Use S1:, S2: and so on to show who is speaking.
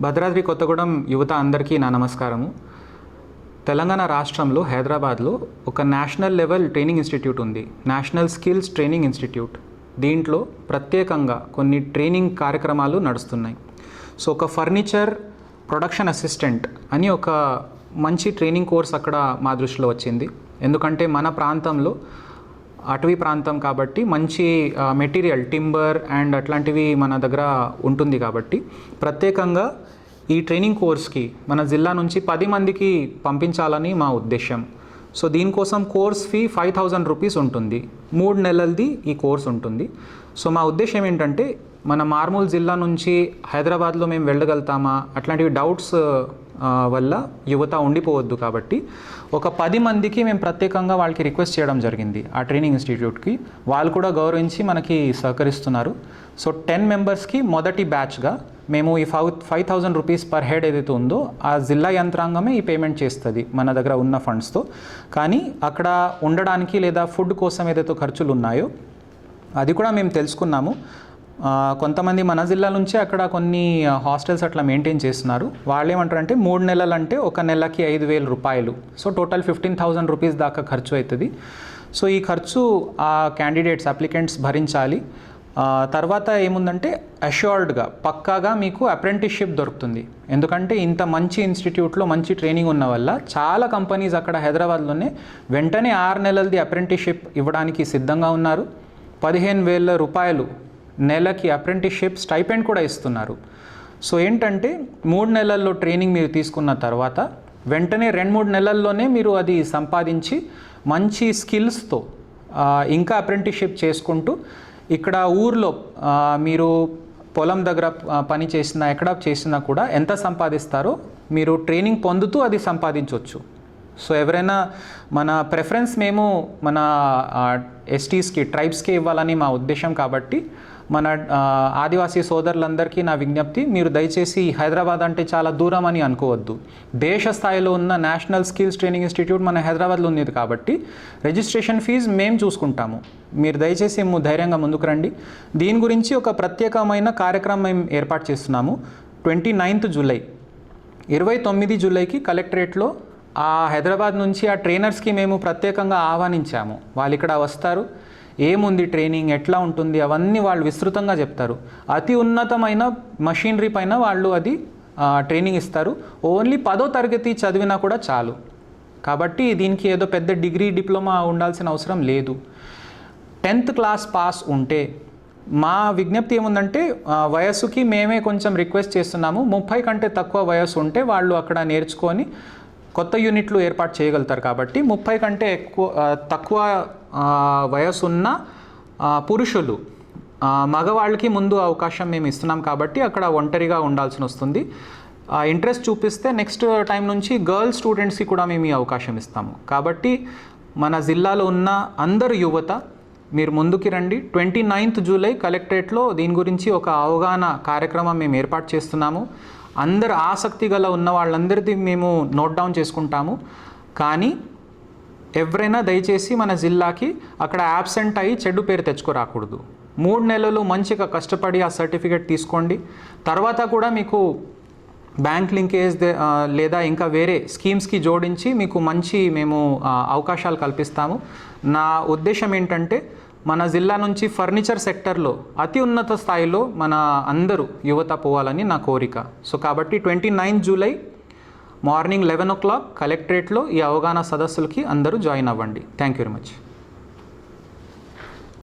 S1: భద్రాద్రి కొత్తగూడెం యువత అందరికీ నా నమస్కారము. తెలంగాణ రాష్ట్రంలో హైదరాబాద్లో ఒక నేషనల్ లెవెల్ ట్రైనింగ్ ఇన్స్టిట్యూట్ ఉంది. National skills training institute. దీంట్లో ప్రత్యేకంగా కొన్ని ట్రైనింగ్ కార్యక్రమాలు నడుస్తున్నాయి. సో ఒక ఫర్నిచర్ ప్రొడక్షన్ అసిస్టెంట్ అని ఒక మంచి ట్రైనింగ్ కోర్స్ అక్కడ మా దృష్టిలో వచ్చింది. ఎందుకంటే మన ప్రాంతంలో అటవీ ప్రాంతం కాబట్టి మంచి మెటీరియల్ టింబర్ అండ్ అట్లాంటివి మన దగ్గర ఉంటుంది కాబట్టి ప్రత్యేకంగా ఈ ట్రైనింగ్ కోర్స్కి మన జిల్లా నుంచి పది మందికి పంపించాలని మా ఉద్దేశం సో దీనికోసం course fee five thousand rupees ఉంటుంది. మూడు నెలలది ఈ కోర్స్ ఉంటుంది. సో మా ఉద్దేశం ఏంటంటే మన మార్మూల్ జిల్లా నుంచి హైదరాబాద్లో మేము వెళ్ళగలుగుతామా? అట్లాంటివి డౌట్స్ వల్ల యువత ఉండిపోవద్దు కాబట్టి ఒక పది మందికి మేము ప్రత్యేకంగా వాళ్ళకి రిక్వెస్ట్ చేయడం జరిగింది ఆ ట్రైనింగ్ ఇన్స్టిట్యూట్కి. వాళ్ళు కూడా గౌరవించి మనకి సహకరిస్తున్నారు. సో టెన్ మెంబర్స్కి మొదటి బ్యాచ్గా మేము ఈ five five thousand rupees per head ఏదైతే ఉందో ఆ జిల్లా యంత్రాంగమే ఈ పేమెంట్ చేస్తుంది మన దగ్గర ఉన్న ఫండ్స్తో. కానీ అక్కడ ఉండడానికి లేదా ఫుడ్ కోసం ఏదైతే ఖర్చులు ఉన్నాయో అది కూడా మేము తెలుసుకున్నాము. కొంతమంది మన జిల్లా నుంచి అక్కడ కొన్ని హాస్టల్స్ అట్లా మెయింటైన్ చేస్తున్నారు. వాళ్ళు ఏమంటారంటే మూడు నెలలు అంటే ఒక నెలకి ఐదు వేల రూపాయలు. So total fifteen thousand rupees దాకా ఖర్చు అవుతుంది సో ఈ ఖర్చు ఆ క్యాండిడేట్స్ అప్లికెంట్స్ భరించాలి. తర్వాత ఏముందంటే అష్యూర్డ్గా పక్కాగా మీకు అప్రెంటిస్షిప్ దొరుకుతుంది. ఎందుకంటే ఇంత మంచి ఇన్స్టిట్యూట్లో మంచి ట్రైనింగ్ ఉన్న వల్ల చాలా కంపెనీస్ అక్కడ హైదరాబాద్లోనే వెంటనే ఆరు నెలలది అప్రెంటిస్షిప్ ఇవ్వడానికి సిద్ధంగా ఉన్నారు. పదిహేను వేల రూపాయలు నెలకి అప్రెంటిషిప్ స్టైపెండ్ కూడా ఇస్తున్నారు. సో ఏంటంటే మూడు నెలల్లో ట్రైనింగ్ మీరు తీసుకున్న తర్వాత వెంటనే రెండు మూడు నెలల్లోనే మీరు అది సంపాదించి మంచి స్కిల్స్తో ఇంకా అప్రెంటిషిప్ చేసుకుంటూ ఇక్కడ ఊర్లో మీరు పొలం దగ్గర పని చేసినా ఎక్కడ చేసినా కూడా ఎంత సంపాదిస్తారో మీరు ట్రైనింగ్ పొందుతూ అది సంపాదించవచ్చు సో ఎవరైనా మన ప్రెఫరెన్స్ మేము మన ఎస్టీస్కి ట్రైబ్స్కి ఇవ్వాలని మా ఉద్దేశం కాబట్టి మన ఆదివాసీ సోదరులందరికీ నా విజ్ఞప్తి మీరు దయచేసి హైదరాబాద్ అంటే చాలా దూరం అని అనుకోవద్దు. దేశ స్థాయిలో ఉన్న నేషనల్ స్కిల్స్ ట్రైనింగ్ ఇన్స్టిట్యూట్ మన హైదరాబాద్లో ఉంది కాబట్టి రిజిస్ట్రేషన్ ఫీజు మేము చూసుకుంటాము. మీరు దయచేసి మేము ధైర్యంగా ముందుకు రండి. దీని గురించి ఒక ప్రత్యేకమైన కార్యక్రమం మేము ఏర్పాటు చేస్తున్నాము. ట్వంటీ నైన్త్ జూలై ఇరవై తొమ్మిది జూలైకి కలెక్టరేట్లో ఆ హైదరాబాద్ నుంచి ఆ ట్రైనర్స్కి మేము ప్రత్యేకంగా ఆహ్వానించాము. వాళ్ళు ఇక్కడ వస్తారు. ఏముంది ట్రైనింగ్ ఎట్లా ఉంటుంది అవన్నీ వాళ్ళు విస్తృతంగా చెప్తారు. అతి ఉన్నతమైన మషీనరీ పైన వాళ్ళు అది ట్రైనింగ్ ఇస్తారు. ఓన్లీ పదో తరగతి చదివినా కూడా చాలు. కాబట్టి దీనికి ఏదో పెద్ద డిగ్రీ డిప్లొమా ఉండాల్సిన అవసరం లేదు. టెన్త్ క్లాస్ పాస్ ఉంటే మా విజ్ఞప్తి ఏముందంటే వయసుకి వయస్సుకి మేమే కొంచెం రిక్వెస్ట్ చేస్తున్నాము. ముప్పై కంటే తక్కువ వయస్సు ఉంటే వాళ్ళు అక్కడ నేర్చుకొని కొత్త యూనిట్లు ఏర్పాటు చేయగలుగుతారు కాబట్టి ముప్పై కంటే ఎక్కువ తక్కువ వయసు ఉన్న పురుషులు మగవాళ్ళకి ముందు అవకాశం మేము ఇస్తున్నాం కాబట్టి అక్కడ ఒంటరిగా ఉండాల్సి వస్తుంది. ఇంట్రెస్ట్ చూపిస్తే నెక్స్ట్ టైం నుంచి గర్ల్ స్టూడెంట్స్కి కూడా మేము ఈ అవకాశం ఇస్తాము. కాబట్టి మన జిల్లాలో ఉన్న అందరు యువత మీరు ముందుకి రండి. ట్వంటీ నైన్త్ జూలై కలెక్టరేట్లో దీని గురించి ఒక అవగాహన కార్యక్రమం మేము ఏర్పాటు చేస్తున్నాము. అందరు ఆసక్తి గల ఉన్న వాళ్ళందరిది మేము నోట్ డౌన్ చేసుకుంటాము. కానీ ఎవరైనా దయచేసి మన జిల్లాకి అక్కడ యాబ్సెంట్ అయ్యి చెడ్డు పేరు తెచ్చుకోరాకూడదు. మూడు నెలలు మంచిగా కష్టపడి ఆ సర్టిఫికేట్ తీసుకోండి. తర్వాత కూడా మీకు బ్యాంక్ లింకేజ్ దే- లేదా ఇంకా వేరే స్కీమ్స్కి జోడించి మీకు మంచి మేము అవకాశాలు కల్పిస్తాము. నా ఉద్దేశం ఏంటంటే మన జిల్లా నుంచి ఫర్నిచర్ సెక్టర్లో అతి ఉన్నత స్థాయిలో మన అందరూ యువత పోవాలని నా కోరిక. సో కాబట్టి twenty nine July morning eleven o'clock కలెక్టరేట్లో ఈ అవగాహన సదస్సులకి అందరూ జాయిన్ అవ్వండి. Thank you very much.